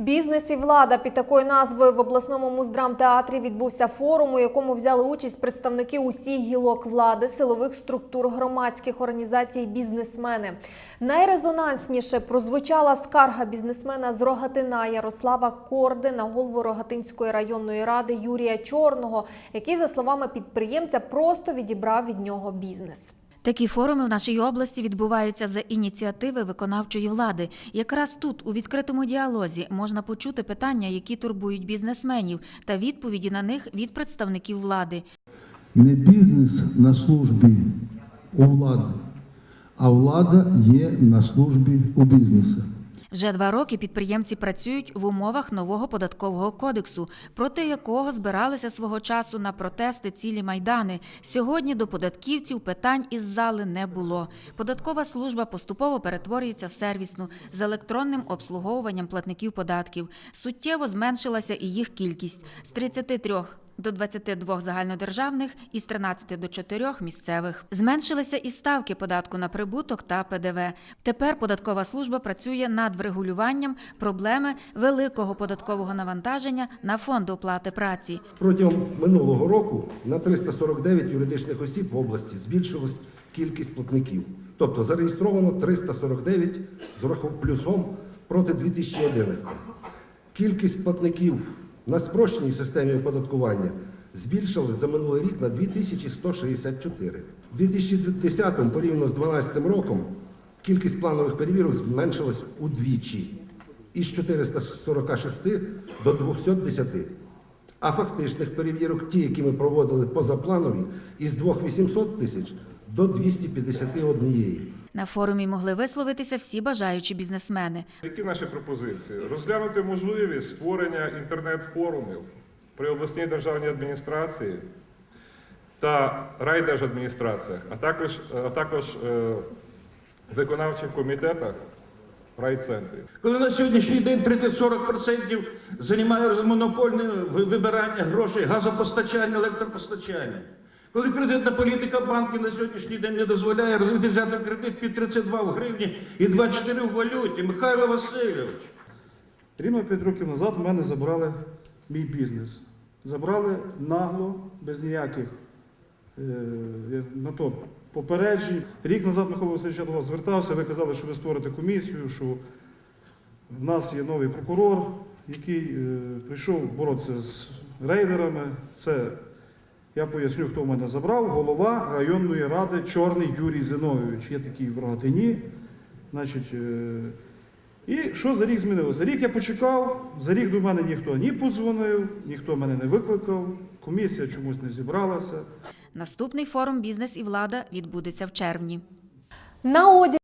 Бізнес і влада під такою назвою в обласному муздрамтеатрі відбувся форум, у якому взяли участь представники усіх гілок влади, силових структур, громадських організацій, бізнесмени. Найрезонансніше прозвучала скарга бізнесмена з Рогатина Ярослава Корди на голову Рогатинської районної ради Юрія Чорного, який, за словами підприємця, просто відібрав від нього бізнес. Такі форуми в нашій області відбуваються за ініціативи виконавчої влади. Якраз тут, у відкритому діалозі, можна почути питання, які турбують бізнесменів, та відповіді на них від представників влади. Не бізнес на службі у влади, а влада є на службі у бізнесу. Вже два роки підприємці працюють в умовах нового податкового кодексу, проти якого збиралися свого часу на протести цілі майдани. Сьогодні до податківців питань із зали не було. Податкова служба поступово перетворюється в сервісну з електронним обслуговуванням платників податків. Суттєво зменшилася і їх кількість з 33 до 22 загальнодержавних і з 13 до 4 місцевих. Зменшилися і ставки податку на прибуток та ПДВ. Tепер податкова служба працює над врегулюванням проблеми великого податкового навантаження на фонд оплати праці. Протягом минулого року на 349 юридичних осіб в області збільшилась кількість платників. Тобто зареєстровано 349 з раху- плюсом проти 2011. Кількість платників на спрощеній системі оподаткування збільшилась за минулий рік на 2164. В 2010 порівняно з 2012 роком кількість планових перевірок зменшилась удвічі із 446 до 210. А фактичних перевірок, ті, які ми проводили позапланові, із 2800 тисяч до 251. На форумі могли висловитися всі бажаючі бізнесмени. Які наші пропозиції? Розглянути можливість створення інтернет-форумів при обласній державній адміністрації та райдержадміністраціях, а також, а також е, виконавчих комітетах райцентрів. Коли на сьогоднішній день 30-40% займає монопольне вибирання грошей, газопостачання, електропостачання. Коли кредитна політика банків на сьогоднішній день не дозволяє взяти кредит під 32 в гривні і 24 в валюті. Михайло Васильович. Рівно 5 років назад в мене забрали мій бізнес. Забрали нагло, без ніяких е, на то попереджень. Рік назад Михайло Васильович до вас звертався, ви казали, що ви створите комісію, що в нас є новий прокурор, який е, прийшов боротися з рейдерами. Це я поясню, хто в мене забрав. Голова районної ради Чорний Юрій Зиновійович. Є такий в Рогатині. Значить, е, і що за рік змінилося? За Рік я почекав, за рік до мене ніхто ні подзвонив, ніхто мене не викликав, комісія чомусь не зібралася. Наступний форум Бізнес і влада відбудеться в червні. На